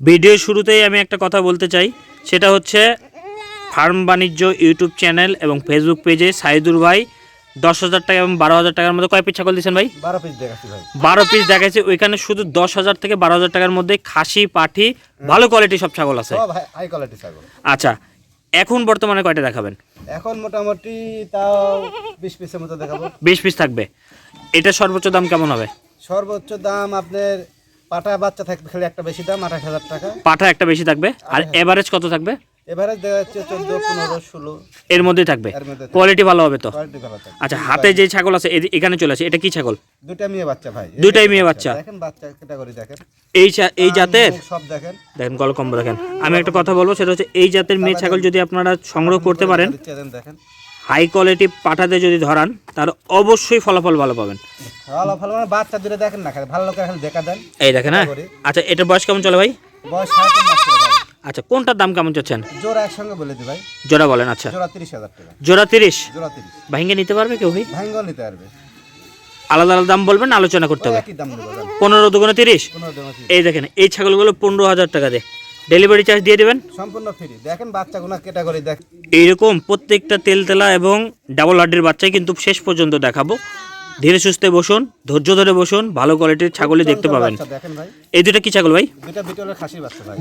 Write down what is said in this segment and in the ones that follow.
Video শুরুতেই আমি একটা কথা বলতে চাই। সেটা হচ্ছে ফার্ম বাণিজ্য ইউটিউব চ্যানেল এবং ফেসবুক পেজে সাইদুর ভাই দশ হাজার টাকা এবং বারো হাজার টাকার মধ্যে কয় পিস ছাগল দিয়েছেন ভাই? বারো পিস দেখাচ্ছি ভাই। বারো পিস দেখাচ্ছে ওইখানে শুধু দশ হাজার থেকে বারো হাজার টাকার মধ্যে খাসি পাঠি ভালো কোয়ালিটির সব ছাগল আছে। হাই কোয়ালিটি ছাগল। আচ্ছা এখন বর্তমানে কয়টা দেখাবেন? এখন মোটামুটি তাও বিশ পিসের মতো দেখাবো। বিশ পিস থাকবে। এটা সর্বোচ্চ দাম কেমন হবে? সর্বোচ্চ দাম আপনার পাটা বাচ্চা থাকবে খালি একটা বেশি দাম আঠাশ হাজার টাকা। পাঠা একটা বেশি থাকবে? আর এভারেজ কত থাকবে? এবারে দেখা যাচ্ছে চোদ্দ পনেরো ষোলো। এর মধ্যেই থাকবে? কোয়ালিটি ভালো হবে তো? কোয়ালিটি ভালো থাকে আচ্ছা হাতে যে ছাগল আছে এখানে চলে আসে এটা কি ছাগল? দুইটা মেয়ে বাচ্চা ভাই। দুইটাই মেয়ে বাচ্চা। দেখেন বাচ্চা ক্যাটাগরি দেখেন। এই এই জাতের? সব দেখেন। দেখেন কলকম্ব দেখেন। আমি একটা কথা বলব সেটা হচ্ছে এই জাতের মেয়ে ছাগল যদি আপনারা সংগ্রহ করতে পারেন দেখেন। হাই কোয়ালিটি পাঠাতে যদি ধরান তাহলে অবশ্যই ফলাফল ভালো পাবেন। ভালো মানে বাচ্চা দুটো দেখেন না ভালো করে খালি দেখা দেন। এই দেখেন হ্যাঁ? আচ্ছা এটার বয়স কেমন চলে ভাই? বয়স আচ্ছা কোনটার দাম কেমন চাচ্ছেন? জোড়া একসঙ্গে বলে দি ভাই। জোড়া বলেন আচ্ছা। জোড়া তিরিশ হাজার টাকা। জোড়া তিরিশ? জোড়া তিরিশ। ভাইঙ্গে নিতে পারবে কেউ ভাই? ভাঙ্গল নিতে পারবে। আলাদা আলাদা দাম বলবেন আলোচনা করতে হবে। পনেরো দুগুণে তিরিশ? এই দেখেন এই ছাগলগুলো পনেরো হাজার টাকা দিয়ে ডেলিভারি চার্জ দিয়ে দেবেন? সম্পূর্ণ ফ্রি দেখেন বাচ্চাগুলো ক্যাটাগরি দেখ এইরকম প্রত্যেকটা তেলতেলা এবং ডাবল হাড্ডির বাচ্চাই কিন্তু শেষ পর্যন্ত দেখাবো। ধীরে সুস্থে বসুন ধৈর্য ধরে বসুন ভালো কোয়ালিটির ছাগলই দেখতে পাবেন। দেখেন ভাই। এই দুটো কি ছাগল ভাই?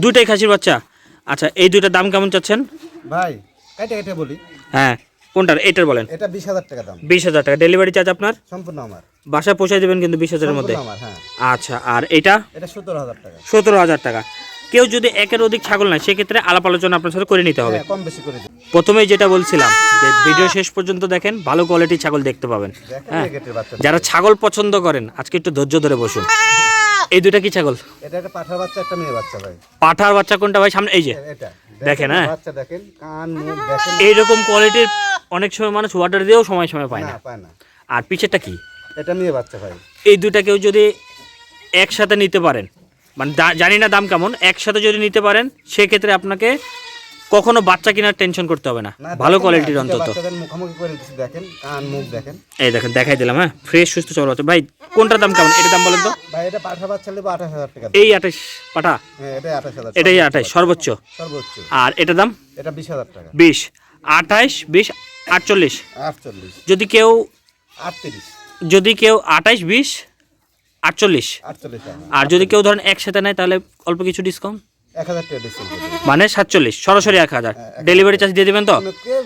দুটাই খাসির বাচ্চা আচ্ছা এই দুইটার দাম কেমন চাচ্ছেন? ভাই কেটে কেটে বলি। হ্যাঁ কোনটার? এটার বলেন। এটা বিশ হাজার টাকা দাম। বিশ হাজার টাকা। ডেলিভারি চার্জ আপনার? সম্পূর্ণ আমার। বাসায় পৌঁছে দেবেন কিন্তু বিশ হাজারের মধ্যে। হ্যাঁ। আচ্ছা আর এটা? এটা সতেরো হাজার টাকা। সতেরো হাজার টাকা। কেউ যদি একের অধিক ছাগল নেয় সেক্ষেত্রে আলাপ আলোচনা আপনার সাথে করে নিতে হবে। হ্যাঁ কম বেশি করে দিন। প্রথমেই যেটা বলছিলাম যে ভিডিও শেষ পর্যন্ত দেখেন ভালো কোয়ালিটির ছাগল দেখতে পাবেন। হ্যাঁ যারা ছাগল পছন্দ করেন আজকে একটু ধৈর্য ধরে বসুন। এই দুটা কি ছাগল? এটা একটা পাঠার বাচ্চা একটা মেয়ে বাচ্চা ভাই। পাঠার বাচ্চা কোনটা ভাই? সামনে এই যে। এটা দেখেন, হ্যাঁ। বাচ্চা দেখেন কান মুখ দেখেন এইরকম কোয়ালিটির অনেক সময় মানুষ ওয়াটার দিয়েও সময় সময় পায় না। না পায় না। আর পিছেরটা কি? এটা মেয়ে বাচ্চা ভাই। এই দুটা কেউ যদি একসাথে নিতে পারেন মানে জানি না দাম কেমন একসাথে যদি নিতে পারেন সেক্ষেত্রে আপনাকে কখনো বাচ্চা কেনার টেনশন করতে হবে না। ভালো কোয়ালিটির অন্তত। দেখেন কান মুখ দেখেন। এই দেখেন দেখাই দিলাম হ্যাঁ ফ্রেশ সুস্থ সবল আছে ভাই কোনটার দাম কেমন? এটা দাম বলেন তো। ভাই এটা পাঠা বাচ্চা নেব আঠাশ হাজার টাকা। এই আঠাশ পাঠা? হ্যাঁ এটাই আঠাশ এটাই আঠাশ সর্বোচ্চ? সর্বোচ্চ। আর এটা দাম? এটা বিশ হাজার টাকা। বিশ আঠাইশ বিশ আটচল্লিশ। আটচল্লিশ। যদি কেউ আটত্রিশ। যদি কেউ আঠাইশ বিশ আটচল্লিশ। আর যদি কেউ ধরেন একসাথে নেয় তাহলে অল্প কিছু ডিসকাউন্ট এক হাজার টাকা ডিসকাউন্ট মানে সাতচল্লিশ সরাসরি এক হাজার। ডেলিভারি চার্জ দিয়ে দেবেন তো?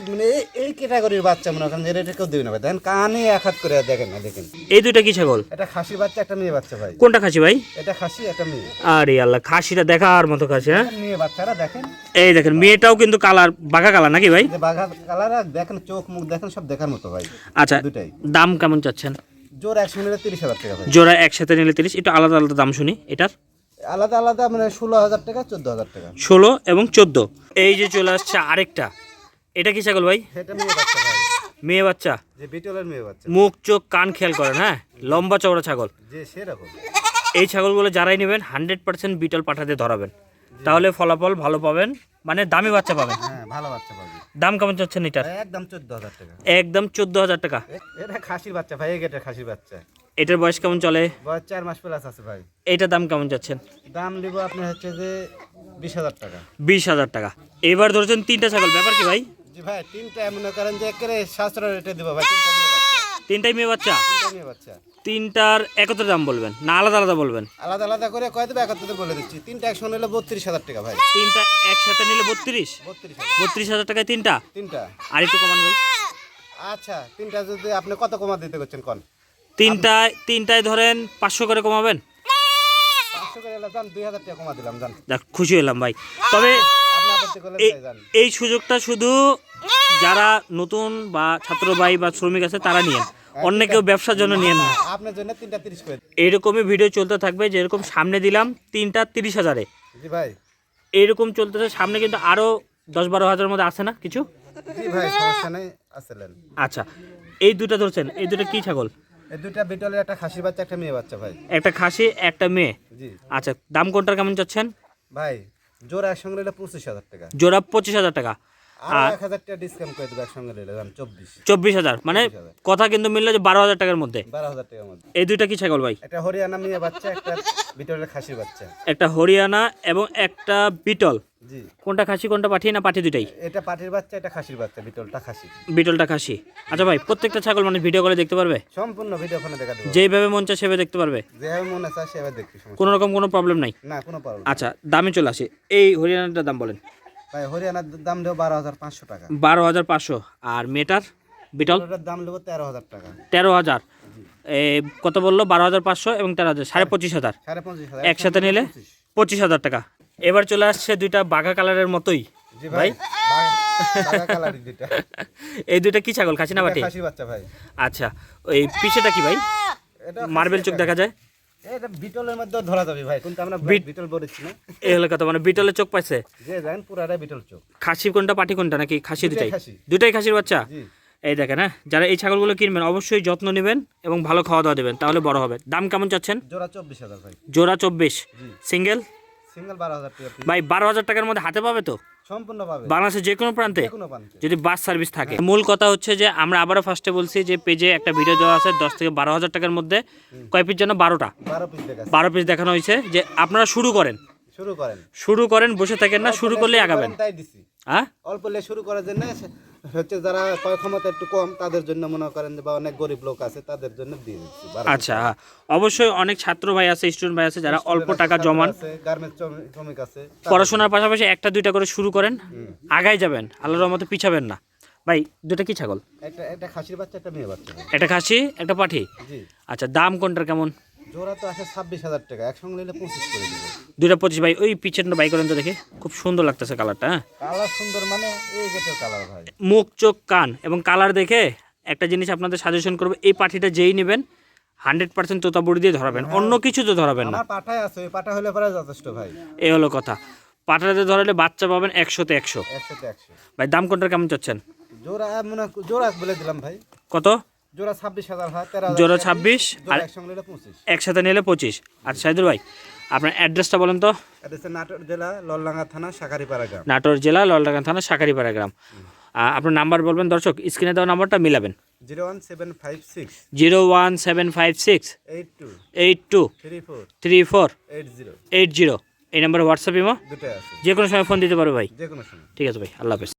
মানে এই- ক্যাটাগরির বাচ্চা মনে করেন এটা কেউ দেবে না ভাই। দেখেন কানে এক হাত করে দেখেন না দেখেন। এই দুইটা কি ছাগল এটা খাসি বাচ্চা একটা মেয়ে বাচ্চা ভাই। কোনটা খাসি ভাই? এটা খাসি একটা মেয়ে। আরে আল্লাহ খাসিটা দেখার মতো খাসি হ্যাঁ? মেয়ে বাচ্চারা দেখেন। এই দেখেন মেয়েটাও কিন্তু কালার বাঘা কালার নাকি ভাই? বাঘা কালার দেখেন চোখ মুখ দেখেন সব দেখার মতো ভাই। আচ্ছা দুটাই দাম কেমন চাচ্ছেন? জোর একশো নিলে তিরিশ হাজার টাকা জোড়া একসাথে নিলে তিরিশ একটু আলাদা আলাদা দাম শুনি এটার? আলাদা আলাদা মানে ষোলো হাজার টাকা চোদ্দ হাজার টাকা। ষোলো এবং চোদ্দ। এই যে চলে আসছে আরেকটা এটা কি ছাগল ভাই? মেয়ে বাচ্চা ভাই। মেয়ে বাচ্চা। যে বিটলের মেয়ে বাচ্চা। মুখ চোখ কান খেয়াল করেন হ্যাঁ? লম্বা চওড়া ছাগল। যে সেরকম। এই ছাগলগুলো যারাই নেবেন হান্ড্রেড পার্সেন্ট বিটল পাঠাতে ধরাবেন। তাহলে ফলাফল ভালো পাবেন মানে দামি বাচ্চা পাবেন। হ্যাঁ। ভালো বাচ্চা পাবি। দাম কেমন চাচ্ছেন এটার? একদম চোদ্দ হাজার টাকা। একদম চোদ্দ হাজার টাকা এটা খাসির বাচ্চা ভাই এটা খাসির বাচ্চা। এটার বয়স কেমন চলে? বয়স চার মাস প্লাস আছে ভাই। এইটার দাম কেমন চাচ্ছেন? দাম নিব আপনার হচ্ছে যে বিশ হাজার টাকা। বিশ হাজার টাকা। এবার ধরেছেন তিনটা ছাগল ব্যাপার কি ভাই? জি ভাই তিনটা মনে করেন যে একেবারে সাশ্রয় রেটে দিব ভাই তিনটা মেয়ে বাচ্চা। তিনটাই মেয়ে বাচ্চা? তিনটা মেয়ে বাচ্চা। তিনটার একত্রে দাম বলবেন না আলাদা আলাদা বলবেন? আলাদা আলাদা করে কয় দেবে? একত্রিত বলে দিচ্ছি। তিনটা একশো নিলে বত্রিশ হাজার টাকা ভাই। তিনটা একসাথে নিলে বত্রিশ? বত্রিশ হাজার। টাকায় তিনটা? তিনটা। আর একটু কমান ভাই। আচ্ছা তিনটা যদি আপনি কত কমা দিতে করছেন কন? তিনটায় তিনটায় ধরেন পাঁচশো করে কমাবেন। পাঁচশো করে যান দুই হাজার টাকা কমা দিলাম যান। দেখ খুশি হলাম ভাই। তবে আপনি এই- সুযোগটা শুধু যারা নতুন বা ছাত্র ভাই বা শ্রমিক আছে তারা নিয়েন। অন্য কেউ ব্যবসার জন্য নিয়ে না আপনার জন্য তিনটা তিরিশ করে দিন। এইরকমই ভিডিও চলতে থাকবে যেরকম সামনে দিলাম তিনটা তিরিশ হাজারে। জি ভাই। এইরকম চলতেছে সামনে কিন্তু আরও দশ বারো হাজারের মধ্যে আছে না কিছু? জি ভাই সমস্যা নেই আসলেন আচ্ছা এই দুটো ধরছেন এই দুটো কি ছাগল? এই দুইটা বিটলের একটা খাসি বাচ্চা একটা মেয়ে বাচ্চা ভাই। একটা খাসি একটা মেয়ে? জি। আচ্ছা দাম কোনটার কেমন চাচ্ছেন? ভাই জোর একসঙ্গে নিলে পঁচিশ হাজার টাকা। জোড়া পঁচিশ হাজার টাকা। আর হাজার চব্বিশ মানে কথা কিন্তু মিললো যে বারো হাজার টাকার মধ্যে। বারো হাজার টাকার মধ্যে। এই দুইটা কি ছাগল ভাই? একটা হরিয়ানা মেয়ে বাচ্চা একটা খাসির বাচ্চা। একটা হরিয়ানা এবং একটা বিটল। কোনটা খাসি কোনটা পাঠি না পাঠি এটা বাচ্চা এটা খাসির বাচ্চা বিটলটা খাসি। বিটলটা খাসি। আচ্ছা ভাই প্রত্যেকটা ছাগল মানে ভিডিও করে দেখতে পারবে? সম্পূর্ণ ভিডিও ফোনে দেখা দেবো। যেইভাবে মন চায় সেভাবে দেখতে পারবে? যেভাবে মনে চায় সেভাবে কোনো রকম কোনো প্রবলেম নাই? না কোনো প্রবলেম আচ্ছা দামে চলে আসে। এই হরিয়ানাটার দাম বলেন। ভাই হরিয়ানার দাম দেবো বারো হাজার পাঁচশো টাকা। বারো হাজার পাঁচশো। আর মেটার বিটল? দাম দেবো তেরো হাজার টাকা। তেরো হাজার। এ, কত বলল? বারো হাজার পাঁচশো এবং তেরো হাজার সাড়ে পঁচিশ হাজার। সাড়ে পঁচিশ হাজার একসাথে নিলে পঁচিশ। হাজার টাকা। এবার চলে আসছে দুইটা বাঘা কালারের মতোই। ভাই এই দুইটা কি ছাগল? খাসি না বাটি? আচ্ছা ওই পিছেটা কি ভাই? এটা মার্বেল চোখ দেখা যায়? এটা বিটলের মধ্যে ধরা যাবে ভাই কিন্তু আমরা বিটল বলেছি না? এই মানে বিটলের চোখ পাইছে? যে জানেন পুরাটা বিটল চোখ। খাসি কোনটা পাটি কোনটা নাকি খাসি দুটাই দুটাই? খাসির বাচ্চা? এই দেখেন হ্যাঁ? যারা এই ছাগলগুলো কিনবেন অবশ্যই যত্ন নেবেন এবং ভালো খাওয়া দাওয়া দেবেন তাহলে বড় হবে। দাম কেমন চাচ্ছেন? জোড়া চব্বিশ হাজার ভাই। জোড়া চব্বিশ। সিঙ্গেল? সিঙ্গেল বারো হাজার টাকা ভাই বারো হাজার টাকার মধ্যে হাতে পাবে তো? সম্পূর্ণ পাবে বাংলাদেশের যে কোনো প্রান্তে যদি বাস সার্ভিস থাকে। মূল কথা হচ্ছে যে আমরা আবারও ফার্স্টে বলছি যে পেজে একটা ভিডিও দেওয়া আছে দশ থেকে বারো হাজার টাকার মধ্যে। কয় পিস যেন? বারোটা। বারো পিস দেখানো হয়েছে যে আপনারা শুরু করেন। শুরু করেন। শুরু করেন বসে থাকেন না শুরু করলে আগাবেন। তাই দিছি। হ্যাঁ? অল্প শুরু করার জন্য হচ্ছে যারা ক্রয় ক্ষমতা একটু কম তাদের জন্য মনে করেন যে বা অনেক গরিব লোক আছে তাদের জন্য দিয়ে দিচ্ছি আচ্ছা হ্যাঁ। অবশ্যই অনেক ছাত্র ভাই আছে স্টুডেন্ট ভাই আছে যারা অল্প টাকা জমান। গার্মেন্টস শ্রমিক আছে পড়াশোনার পাশাপাশি একটা দুইটা করে শুরু করেন আগাই যাবেন আল্লাহর রহমতে পিছাবেন না। ভাই দুটা কি ছাগল? একটা একটা খাসির বাচ্চা একটা মেয়ে বাচ্চা। একটা খাসি একটা পাঠি? জি। আচ্ছা দাম কোনটার কেমন? জোড়া তো আসে ছাব্বিশ হাজার টাকা একসঙ্গে নিলে পঁচিশ করে দেবে। দুইটা পঁচিশ ভাই ওই পিছনটা বাই করেন তো দেখে খুব সুন্দর লাগতেছে কালারটা হ্যাঁ? কালার সুন্দর মানে এই গেটের কালার ভাই। মুখ চোখ কান এবং কালার দেখে একটা জিনিস আপনাদের সাজেশন করবে এই পাঠিটা যেই নেবেন হান্ড্রেড পার্সেন্ট তোতাবড়ি দিয়ে ধরাবেন অন্য কিছু তো ধরাবেন না। পাঠায় আছে ওই পাঠা হলে পরে যথেষ্ট ভাই। এই হলো কথা। পাঠাতে ধরালে বাচ্চা পাবেন একশোতে একশো। একশোতে একশো। ভাই দাম কোনটার কেমন চাচ্ছেন? জোড়া মনে হয়- জোড়া বলে দিলাম ভাই। কত? জোড়া ছাব্বিশ হাজার হয় তেরো জোড়া ছাব্বিশ আর একসাথে নিলে পঁচিশ। আর সাইদুর ভাই আপনার অ্যাড্রেসটা বলেন তো। নাটোর জেলা ললডাঙ্গা থানা শাকারিপাড়া গ্রাম। নাটোর জেলা ললডাঙ্গা থানা শাকারিপাড়া গ্রাম। আপনার নাম্বার বলবেন দর্শক স্ক্রিনে দেওয়া নাম্বারটা মিলাবেন। Zero one seven five six. Zero one seven five six. Eight two. Eight two. Three four. Three four. Eight zero. Eight zero. এই নাম্বারে হোয়াটসঅ্যাপ ইমো। যে কোনো সময় ফোন দিতে পারো ভাই। যে কোনো সময়। ঠিক আছে ভাই আল্লাহ হাফেজ।